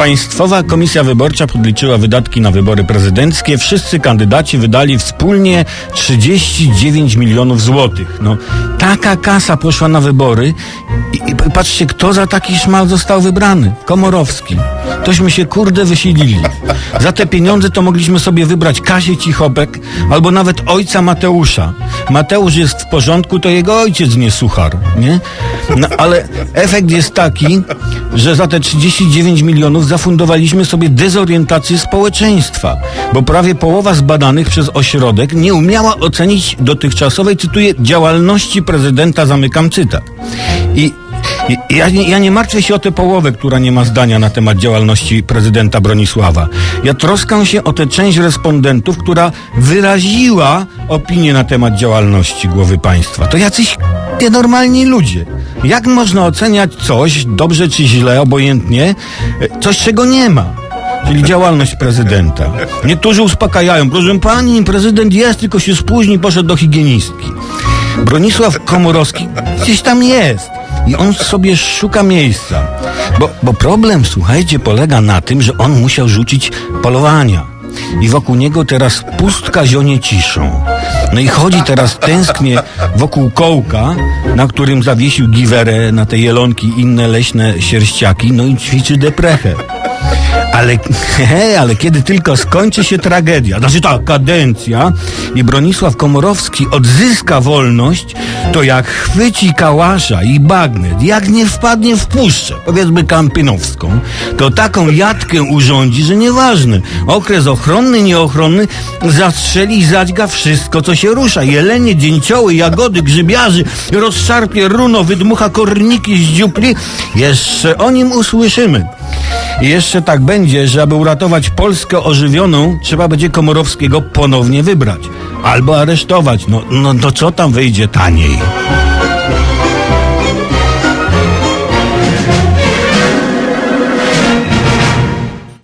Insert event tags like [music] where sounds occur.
Państwowa Komisja Wyborcza podliczyła wydatki na wybory prezydenckie. Wszyscy kandydaci wydali wspólnie 39 milionów złotych. No, taka kasa poszła na wybory i, i patrzcie, kto za taki szmal został wybrany. Komorowski. Tośmy się kurde wysilili. Za te pieniądze to mogliśmy sobie wybrać Kasię Cichopek albo nawet ojca Mateusza. Mateusz jest w porządku, to jego ojciec nie suchar, nie? No, ale efekt jest taki, że za te 39 milionów zafundowaliśmy sobie dezorientację społeczeństwa, bo prawie połowa z badanych przez ośrodek nie umiała ocenić dotychczasowej, cytuję, działalności prezydenta, zamykam cytat. I- ja, ja nie martwię się o tę połowę, która nie ma zdania na temat działalności prezydenta Bronisława. Ja troskam się o tę część respondentów, która wyraziła opinię na temat działalności głowy państwa. To jacyś nienormalni ludzie. Jak można oceniać coś, dobrze czy źle, obojętnie, e, coś czego nie ma? Czyli działalność prezydenta. Niektórzy uspokajają. Proszę pani, prezydent jest, tylko się spóźni, poszedł do higienistki. Bronisław Komorowski gdzieś tam jest. I on sobie szuka miejsca. Bo, bo problem, słuchajcie, polega na tym, że on musiał rzucić polowania. I wokół niego teraz pustka zionie ciszą. No i chodzi teraz tęsknie wokół kołka, na którym zawiesił giwerę na te jelonki inne leśne sierściaki, no i ćwiczy deprechę. Ale, [laughs] he, ale kiedy tylko skończy się tragedia, znaczy ta kadencja i Bronisław Komorowski odzyska wolność, to jak chwyci kałasza i bagnet, jak nie wpadnie w puszczę, powiedzmy kampinowską, to taką jatkę urządzi, że nieważne, okres ochronny, nieochronny, zastrzeli i zadźga wszystko, co się rusza. Jelenie, dzięcioły, jagody, grzybiarzy, rozszarpie runo, wydmucha korniki z dziupli. Jeszcze o nim usłyszymy. I jeszcze tak będzie, że aby uratować Polskę ożywioną, trzeba będzie Komorowskiego ponownie wybrać. Albo aresztować. No, no to co tam wyjdzie taniej?